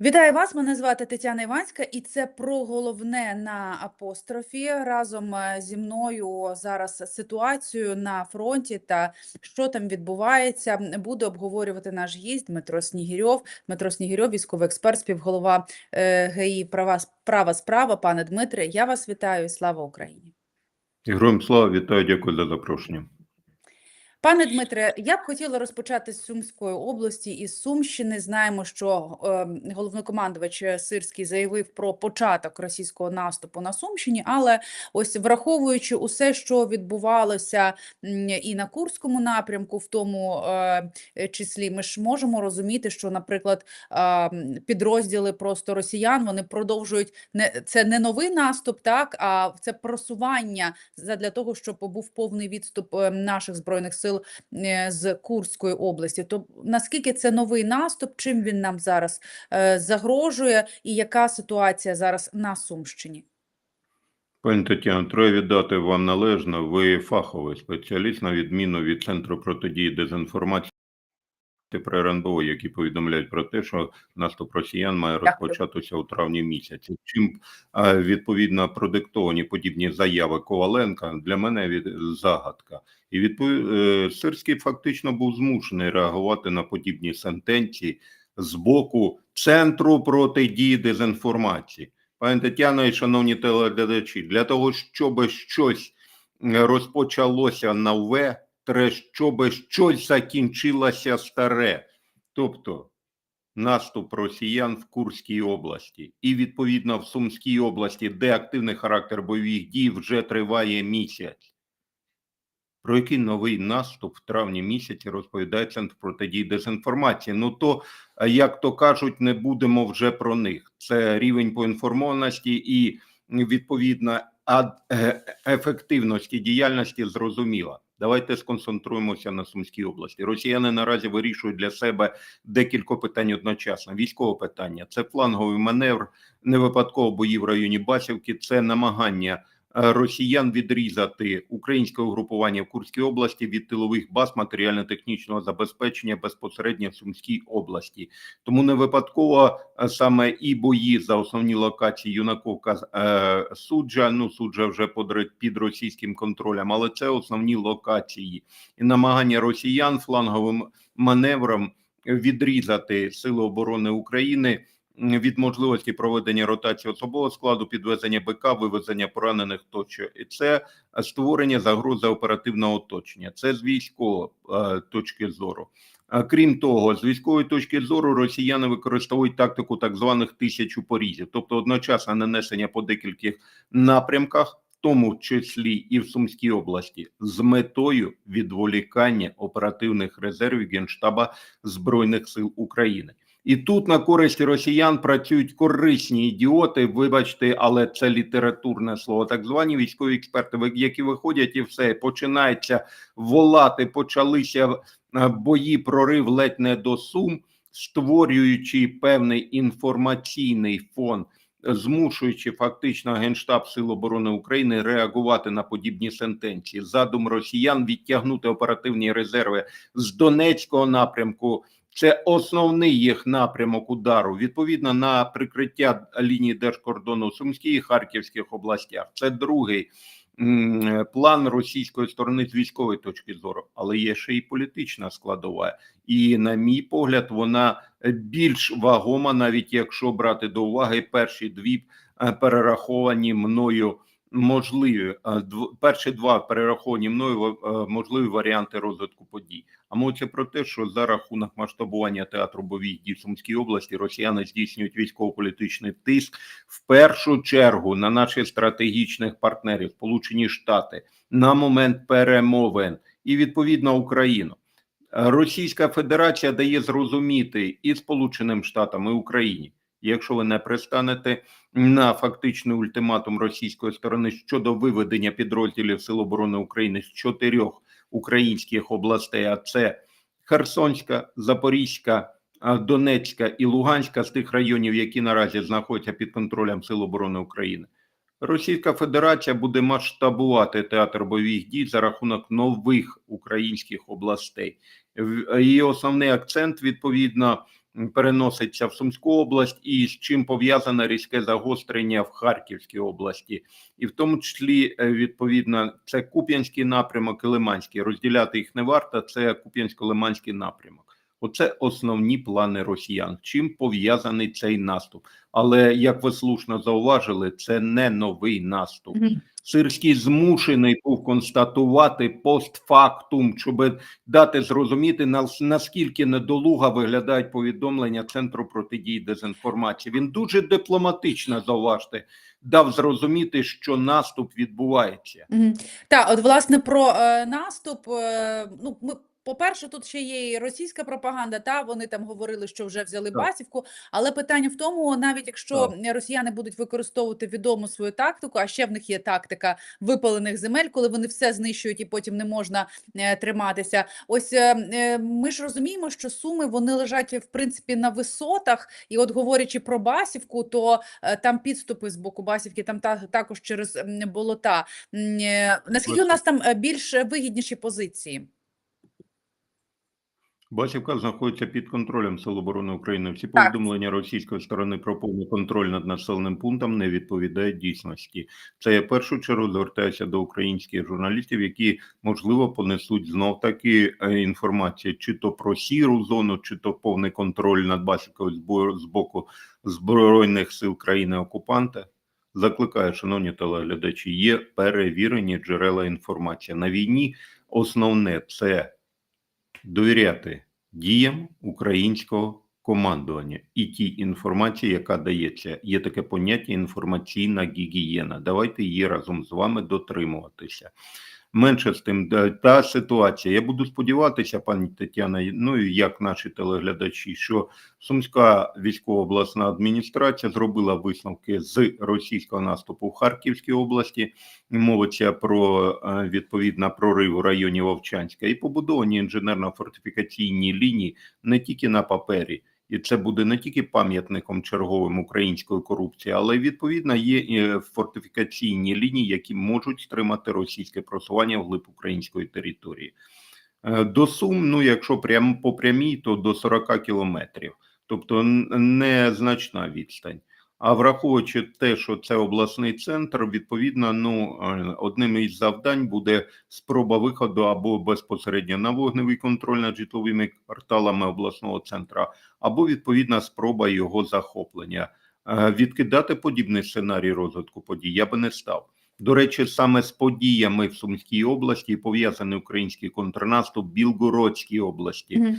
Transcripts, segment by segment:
Вітаю вас! Мене звати Тетяна Іванська, і це про головне на апострофі. Разом е, зі мною зараз ситуацію на фронті та що там відбувається. Буде обговорювати наш гість Дмитро Снігірьов. Дмитро Снігірьов, військовий експерт, співголова е, ГІ права права справа. Пане Дмитре, я вас вітаю і слава Україні. Героям слава, вітаю, дякую за запрошення. Пане Дмитре, я б хотіла розпочати з Сумської області із Сумщини. Знаємо, що е, головнокомандувач Сирський заявив про початок російського наступу на Сумщині, але ось враховуючи усе, що відбувалося і на Курському напрямку, в тому е, числі, ми ж можемо розуміти, що, наприклад, е, підрозділи просто росіян вони продовжують не це не новий наступ, так а це просування для того, щоб був повний відступ е, наших збройних сил е, з Курської області. То наскільки це новий наступ? Чим він нам зараз е, загрожує, і яка ситуація зараз на Сумщині? Пані Тетяно, треба віддати вам належно. Ви фаховий спеціаліст, на відміну від Центру протидії дезінформації при РНБО, які повідомляють про те, що наступ росіян має розпочатися у травні місяці. Чим е, відповідно продиктовані подібні заяви Коваленка для мене від загадка. І відповідь Сирський фактично був змушений реагувати на подібні сентенції з боку Центру протидії дезінформації. Пані Тетяно і шановні телеглядачі, для того, щоб щось е, розпочалося нове, щоб щось закінчилося старе. Тобто наступ росіян в Курській області і відповідно в Сумській області, де активний характер бойових дій вже триває місяць. Про який новий наступ в травні місяці розповідає Центр протидії дезінформації. Ну то, як то кажуть, не будемо вже про них. Це рівень поінформованості і відповідно ад- е, ефективності діяльності зрозуміла. Давайте сконцентруємося на Сумській області. Росіяни наразі вирішують для себе декілька питань одночасно. Військове питання це фланговий маневр, не випадково бої в районі Басівки. Це намагання росіян відрізати українське угрупування в Курській області від тилових баз матеріально-технічного забезпечення безпосередньо в Сумській області. Тому не випадково е, саме і бої за основні локації Юнаковка е, суджа. Ну суджа вже під російським контролем, але це основні локації і намагання росіян фланговим маневром відрізати сили оборони України від можливості проведення ротації особового складу, підвезення БК, вивезення поранених тощо. І це е, створення загрози оперативного оточення. Це з військової е, точки зору. Крім того, з військової точки зору росіяни використовують тактику так званих тисячу порізів, тобто одночасне нанесення по декількох напрямках, в тому числі і в Сумській області, з метою відволікання оперативних резервів Генштаба Збройних сил України. І тут на користь росіян працюють корисні ідіоти. Вибачте, але це літературне слово. Так звані військові експерти, які виходять і все починається волати. Почалися е, бої, прорив ледь не до сум, створюючи певний інформаційний фон, змушуючи фактично генштаб Сил оборони України реагувати на подібні сентенції. Задум росіян відтягнути оперативні резерви з Донецького напрямку. Це основний їх напрямок удару відповідно на прикриття лінії держкордону в Сумській і Харківських областях. Це другий план російської сторони з військової точки зору, але є ще й політична складова. І, на мій погляд, вона більш вагома, навіть якщо брати до уваги перші дві е, перераховані мною можливі е, перші два перераховані мною е, можливі варіанти розвитку подій. А мовиться про те, що за рахунок масштабування театру бойових дій в Сумській області росіяни здійснюють військово-політичний тиск в першу чергу на наших стратегічних партнерів, Сполучені Штати, на момент перемовин і відповідно Україну. Російська Федерація дає зрозуміти і Сполученим Штатам, і Україні. Якщо ви не пристанете на фактичний ультиматум російської сторони щодо виведення підрозділів Сил оборони України з чотирьох українських областей, а це Херсонська, Запорізька, Донецька і Луганська з тих районів, які наразі знаходяться під контролем Сил оборони України. Російська Федерація буде масштабувати театр бойових дій за рахунок нових українських областей. І основний акцент відповідно переноситься в Сумську область, і з чим пов'язане різке загострення в Харківській області, і в тому числі е, відповідно це Куп'янський напрямок і Лиманський. Розділяти їх не варто. Це Куп'янсько-Лиманський напрямок. Оце основні плани росіян. Чим пов'язаний цей наступ? Але як ви слушно зауважили, це не новий наступ. Сирський змушений був констатувати постфактум, щоб дати зрозуміти нас- наскільки недолуга виглядають повідомлення Центру протидії дезінформації. Він дуже дипломатично зауважте дав зрозуміти, що наступ відбувається. Мгм. Так, от власне про е, наступ. Е, ну, ми, по-перше, тут ще є і російська пропаганда. Та вони там говорили, що вже взяли Так. Басівку. Але питання в тому, навіть якщо росіяни будуть використовувати відому свою тактику, а ще в них є тактика випалених земель, коли вони все знищують і потім не можна е, триматися. Ось е, е, ми ж розуміємо, що суми вони лежать в принципі на висотах. І от говорячи про Басівку, то е, там підступи з боку Басівки, там та також через болота. Е, Наскільки у нас там е, більш вигідніші позиції? Басівка знаходиться під контролем Сил оборони України. Всі Так. повідомлення російської сторони про повний контроль над населеним пунктом не відповідають дійсності. Це я в першу чергу звертаюся до українських журналістів, які можливо понесуть знов таки е, інформацію, чи то про сіру зону, чи то повний контроль над Басівкою з з боку збройних сил країни окупанта. Закликаю, шановні телеглядачі, є перевірені джерела інформації на війні. Основне це довіряти діям українського командування і тій інформації, яка дається. Є таке поняття інформаційна гігієна. Давайте її разом з вами дотримуватися. Менше з тим, да, та ситуація. Я буду сподіватися, пані Тетяна, ну і як наші телеглядачі, що Сумська військова обласна адміністрація зробила висновки з російського наступу в Харківській області. Мовиться про е, відповідно прорив у районі Вовчанська і побудовані інженерно-фортифікаційні лінії не тільки на папері. І це буде не тільки пам'ятником черговим української корупції, але відповідно є фортифікаційні лінії, які можуть стримати російське просування вглиб української території. Е, До Сум, ну якщо прям по прямій, то до 40 кілометрів, тобто незначна відстань. А враховуючи те, що це обласний центр, відповідно, ну е, одним із завдань буде спроба виходу або безпосередньо на вогневий контроль над житловими кварталами обласного центра, або відповідна спроба його захоплення. Е, Відкидати подібний сценарій розвитку подій я би не став. До речі, саме з подіями в Сумській області пов'язаний український контрнаступ в Білгородській області.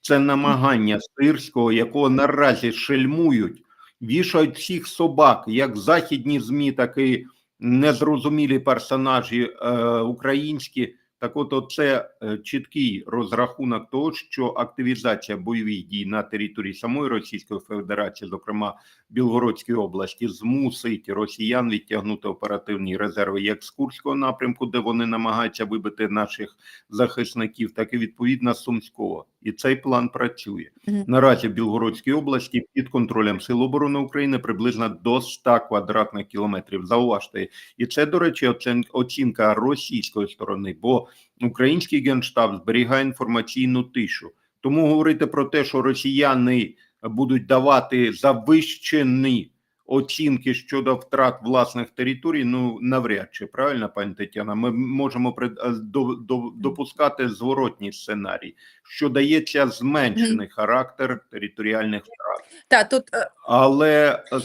Це намагання Сирського, якого наразі шельмують, вішають всіх собак, як західні змі, так і незрозумілі персонажі е, українські. Так, от це чіткий розрахунок того, що активізація бойових дій на території самої Російської Федерації, зокрема Білгородської області, змусить росіян відтягнути оперативні резерви як з Курського напрямку, де вони намагаються вибити наших захисників, так і відповідно Сумського. І цей план працює наразі в Білгородській області під контролем Сил оборони України приблизно до 100 квадратних кілометрів. Зауважте, і це, до речі, оцінка російської сторони, бо український генштаб зберігає інформаційну тишу. Тому говорити про те, що росіяни будуть давати завищені оцінки щодо втрат власних територій, ну навряд чи правильно, пані Тетяна. Ми можемо пред- е, до, до, допускати зворотній сценарій, що дається зменшений характер територіальних втрат, Та тут е, але е.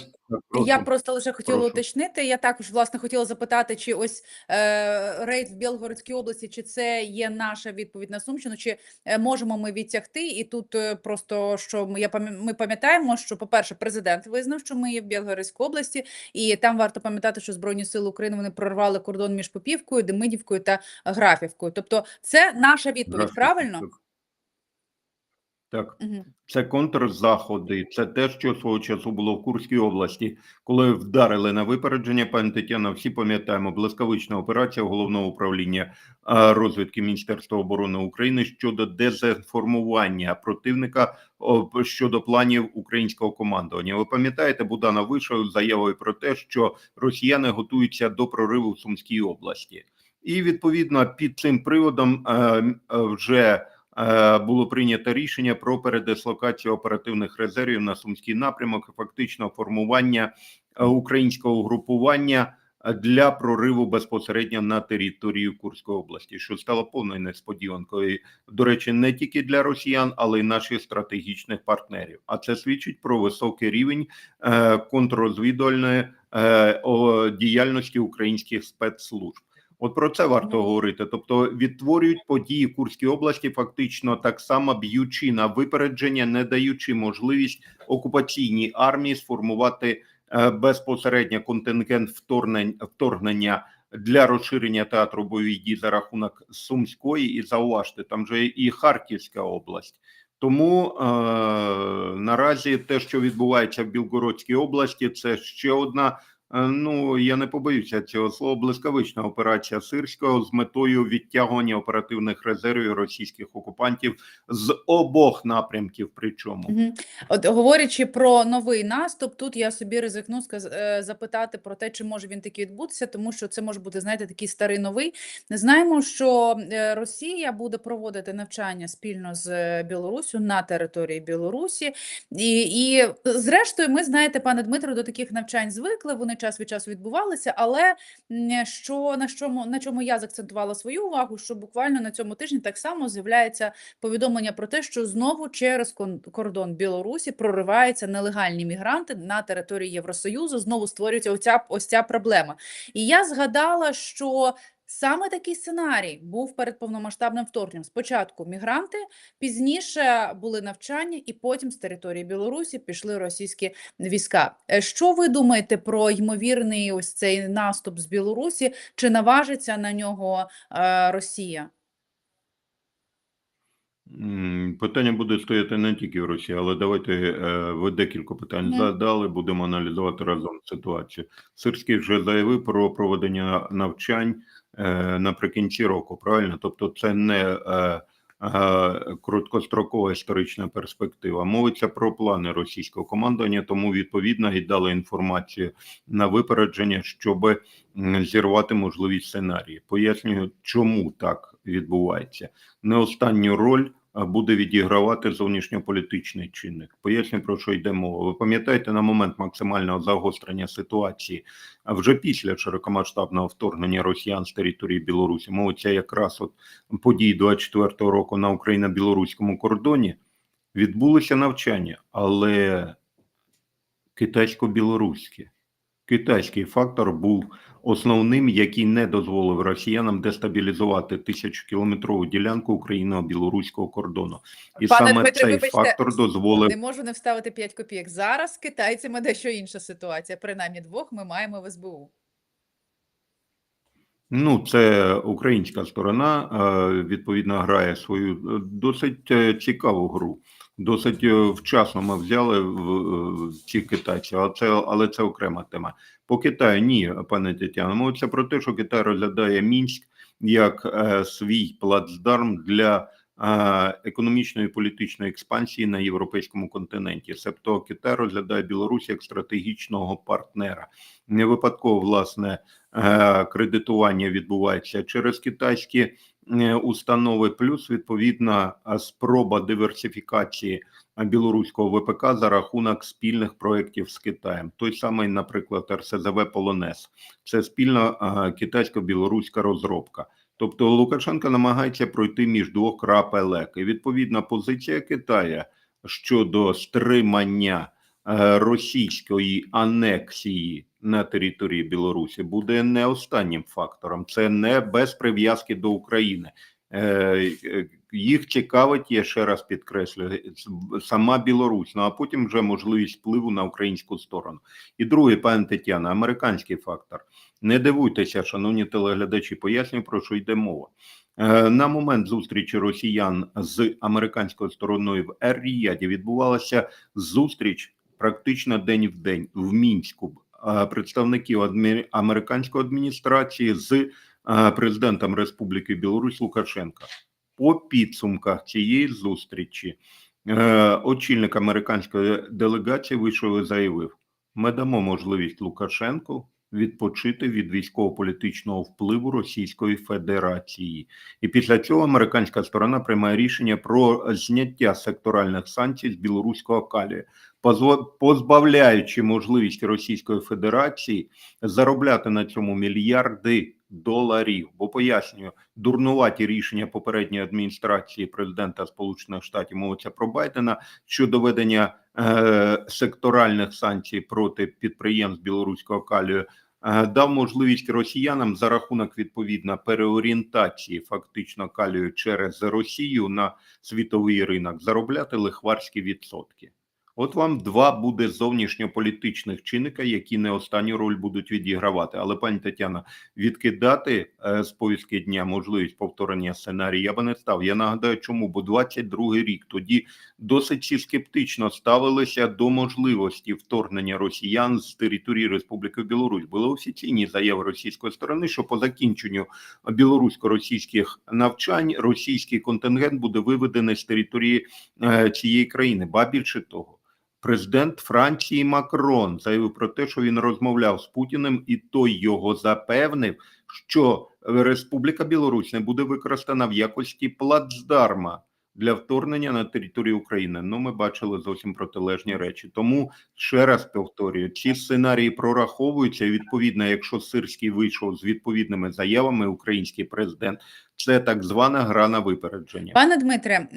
Я просто лише хотіла прошу. уточнити. Я також власне хотіла запитати, чи ось е, рейд в Білгородській області, чи це є наша відповідь на Сумщину, чи е, можемо ми відтягти? І тут е, просто що ми я ми пам'ятаємо, що по перше, президент визнав, що ми є в Білгородській області, і там варто пам'ятати, що збройні сили України вони прорвали кордон між Попівкою, Демидівкою та Графівкою. Тобто, це наша відповідь, Здравствуйте. правильно? Так. Угу. Це контрзаходи, це те, що свого часу було в Курській області, коли вдарили на випередження. Пані Тетяна, всі пам'ятаємо блискавична операція головного управління а, розвідки Міністерства оборони України щодо дезінформування противника о, щодо планів українського командування. Ви пам'ятаєте, Буданов вийшов з заявою про те, що росіяни готуються до прориву в Сумській області, і відповідно під цим приводом е, е, вже було прийнято рішення про передислокацію оперативних резервів на сумський напрямок фактично формування е, українського угрупування е, для прориву безпосередньо на територію Курської області, що стало повною несподіванкою. До речі, не тільки для росіян, але й наших стратегічних партнерів. А це свідчить про високий рівень е, контррозвідувальної е, діяльності українських спецслужб. От про це варто говорити. Тобто відтворюють події Курській області, фактично так само б'ючи на випередження, не даючи можливість окупаційній армії сформувати е, безпосередньо контингент вторгнень, вторгнення для розширення театру бойових дій за рахунок Сумської і зауважте, там же і Харківська область. Тому е, наразі те, що відбувається в Білгородській області, це ще одна. Е, Ну я не побоюся цього слова. Блискавична операція Сирського з метою відтягування оперативних резервів російських окупантів з обох напрямків. Причому Мгм. От говорячи про новий наступ, тут я собі ризикну е, запитати про те, чи може він таки відбутися, тому що це може бути, знаєте, такий старий новий. Знаємо, що е, Росія буде проводити навчання спільно з Білоруссю на території Білорусі, і, і зрештою, ми знаєте, пане Дмитро, до таких навчань звикли. Вони час від часу відбувалися. Але що на чому на чому я закцентувала свою увагу, що буквально на цьому тижні так само з'являється повідомлення про те, що знову через кордон Білорусі прориваються нелегальні мігранти на території Євросоюзу. Знову створюється оця ось ця проблема. І я згадала, що саме такий сценарій був перед повномасштабним вторгненням. Спочатку мігранти, пізніше були навчання, і потім з території Білорусі пішли російські війська. Е, Що ви думаєте про ймовірний ось цей наступ з Білорусі? Чи наважиться на нього е, Росія? Питання буде стояти не тільки в Росії, але давайте е, ви декілька питань задали. Будемо аналізувати разом ситуацію. Сирський вже заявив про проведення навчань е, наприкінці року. Правильно, тобто, це не е, короткострокова історична перспектива. Мовиться про плани російського командування, тому відповідно і дали інформацію на випередження, щоб зірвати можливі сценарії. Пояснюю, чому так відбувається. Не останню роль буде відігравати зовнішньополітичний чинник. Поясню, про що йде мова. Ви пам'ятаєте, на момент максимального загострення ситуації, вже після широкомасштабного вторгнення росіян з території Білорусі, мовиться якраз от події 24-го року на Україно-білоруському кордоні, відбулися навчання, але китайсько-білоруське. Китайський фактор був основним, який не дозволив росіянам дестабілізувати тисячокілометрову ділянку україно-білоруського кордону, і Пане саме Дмитре, цей вибачте, фактор дозволив Не можу не вставити 5 копійок. Зараз з китайцями дещо інша ситуація. Принаймні двох ми маємо в СБУ. Ну, це українська сторона е, відповідно грає свою е, досить е, цікаву гру. Досить е, вчасно ми взяли в, в ці китайці, але це, але це окрема тема. По Китаю ні, пане Тетяно, мовиться про те, що Китай розглядає Мінськ як е, свій плацдарм для е, економічної і політичної експансії на європейському континенті. Себто Китай розглядає Білорусь як стратегічного партнера. Не випадково власне е, кредитування відбувається через китайські е, установи, плюс відповідна е, спроба диверсифікації е, білоруського ВПК за рахунок спільних проєктів з Китаєм. Той самий, наприклад, РСЗВ Полонез. Це спільна е, китайсько-білоруська розробка. Тобто Лукашенко намагається пройти між двох крапелек. І відповідна позиція Китая щодо стримання е, російської анексії на території Білорусі буде не останнім фактором. Це не без прив'язки до України. Е, е, Їх цікавить, я ще раз підкреслюю, сама Білорусь, ну а потім вже можливість впливу на українську сторону. І другий, пане Тетяна, американський фактор. Не дивуйтеся, шановні телеглядачі, пояснюю, про що йде мова. Е, На момент зустрічі росіян з американською стороною в Ер-Ріяді відбувалася зустріч практично день в день в мінську представників адмі... американської адміністрації з е, президентом Республіки Білорусь Лукашенка. По підсумках цієї зустрічі е, очільник американської делегації вийшов і заявив: ми дамо можливість Лукашенку відпочити від військово-політичного впливу Російської Федерації. І після цього американська сторона приймає рішення про зняття секторальних санкцій з білоруського позва- позбавляючи можливість Російської Федерації заробляти на цьому мільярди доларів. Бо пояснюю, дурнуваті рішення попередньої адміністрації президента Сполучених Штатів мовиться про Байдена щодо ведення е, секторальних санкцій проти підприємств білоруського калію. е, Дав можливість росіянам за рахунок відповідно переорієнтації фактично калію через Росію на світовий ринок заробляти лихварські відсотки. От вам два буде зовнішньополітичних чинника, які не останню роль будуть відігравати. Але пані Тетяна, відкидати е, з повістки дня можливість повторення сценарію я би не став. Я нагадаю, чому бо 22-й рік тоді досить скептично ставилися до можливості вторгнення росіян з території Республіки Білорусь. Були офіційні заяви російської сторони, що по закінченню білорусько-російських навчань російський контингент буде виведений з території е, цієї країни. Ба більше того. Президент Франції Макрон заявив про те, що він розмовляв з Путіним, і той його запевнив, що Республіка Білорусь не буде використана в якості плацдарма для вторгнення на територію України. Ну, ми бачили зовсім протилежні речі. Тому ще раз повторюю: ці сценарії прораховуються. Відповідно, якщо Сирський вийшов з відповідними заявами, український президент, це так звана гра на випередження. Пане Дмитре,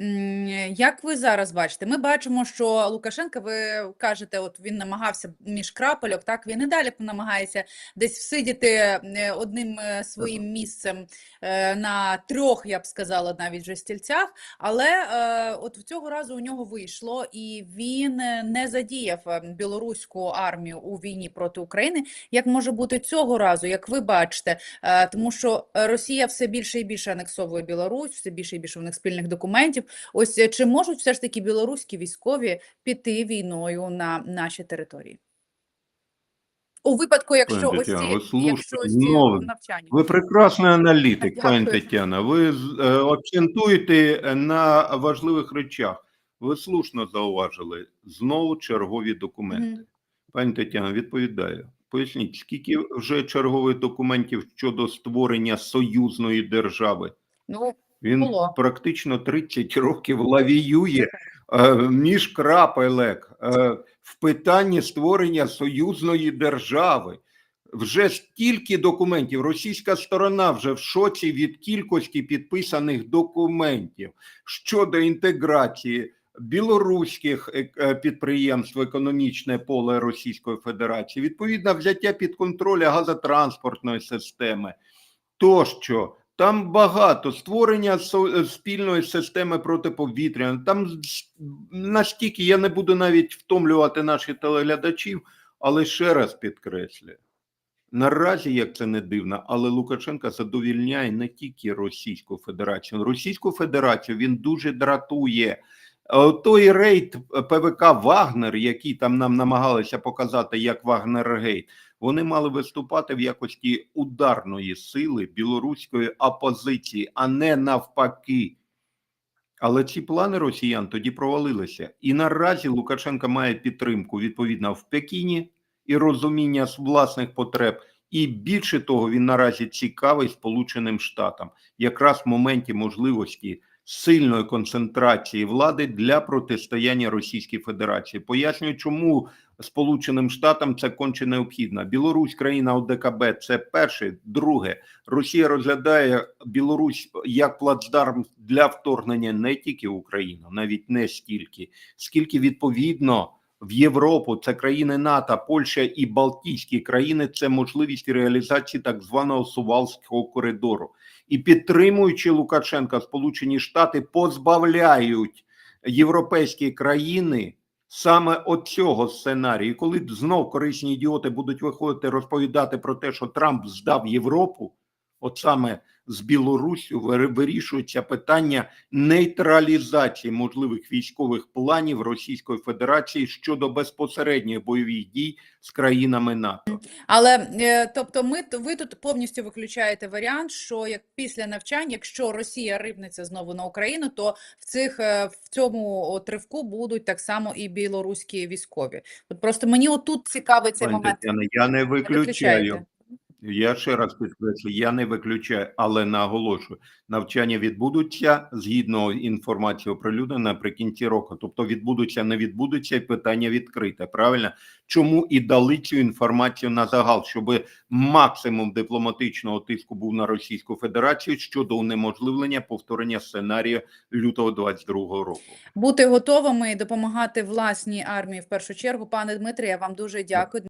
як ви зараз бачите? Ми бачимо, що Лукашенка, ви кажете, от він намагався між крапельок, так він і далі намагається десь всидіти е, одним е, своїм місцем е, на трьох, я б сказала, навіть вже стільцях. Але от в цього разу у нього вийшло, і він не задіяв білоруську армію у війні проти України. Як може бути цього разу, як ви бачите? Тому що Росія все більше і більше анексовує Білорусь, все більше і більше в них спільних документів. Ось е, чи можуть все ж таки білоруські військові піти війною на наші території? У випадку, якщо Пані ось Тетяно, ці, ви слушно, якщо ось ці навчання. Ви прекрасний аналітик, пані Тетяна. Ви е, акцентуєте на важливих речах. Ви слушно зауважили знову чергові документи. Мгм. Пані Тетяна, відповідаю. Поясніть, скільки вже чергових документів щодо створення союзної держави? Ну, Він Було. практично 30 років лавіює е, між крапелек е, в питанні створення союзної держави. Вже стільки документів. Російська сторона вже в шоці від кількості підписаних документів щодо інтеграції білоруських е, е, підприємств економічне поле Російської Федерації, відповідно взяття під контроль газотранспортної системи тощо. Там багато створення е, спільної системи протиповітряної. Там настільки я не буду навіть втомлювати наших телеглядачів, але ще раз підкреслюю. Наразі, як це не дивно, але Лукашенка задовільняє не тільки Російську Федерацію. Російську Федерацію він дуже дратує. Е, Той рейд ПВК Вагнер, який там нам намагалися показати як Вагнергейт, вони мали виступати в якості ударної сили білоруської опозиції, а не навпаки. Але ці плани росіян тоді провалилися. І наразі Лукашенко має підтримку відповідно в Пекіні і розуміння власних потреб. І більше того, він наразі цікавий Сполученим Штатам, якраз в моменті можливості сильної концентрації влади для протистояння Російській Федерації. Пояснюю, чому Сполученим Штатам це конче необхідно. Білорусь, країна ОДКБ, це перше. Друге, Росія розглядає Білорусь як плацдарм для вторгнення не тільки в Україну, навіть не стільки, скільки відповідно в Європу, це країни НАТО, Польща і Балтійські країни. Це можливість реалізації так званого Сувалського коридору. І підтримуючи Лукашенка, Сполучені Штати позбавляють європейські країни саме оцього сценарію. Коли знов корисні ідіоти будуть виходити розповідати про те, що Трамп здав Європу, от саме з Білоруссю вирішується питання нейтралізації можливих військових планів Російської Федерації щодо безпосередніх бойових дій з країнами НАТО. Але е, тобто, ми ви тут повністю виключаєте варіант, що як після навчань, якщо Росія рипнеться знову на Україну, то в цих е, в цьому от ривку будуть так само і білоруські військові. От просто мені отут цікавий цей Пані момент. Я не Не виключаю. Я ще раз підкреслю, я не виключаю, але наголошую, навчання відбудуться згідно інформації оприлюдненої наприкінці року. Тобто відбудуться, не відбудуться, і питання відкрите. Правильно? Чому і дали цю інформацію на загал, щоб максимум дипломатичного тиску був на Російську Федерацію щодо унеможливлення повторення сценарію лютого 22 року. Бути готовими і допомагати власній армії в першу чергу. Пане Дмитре, я вам дуже дякую.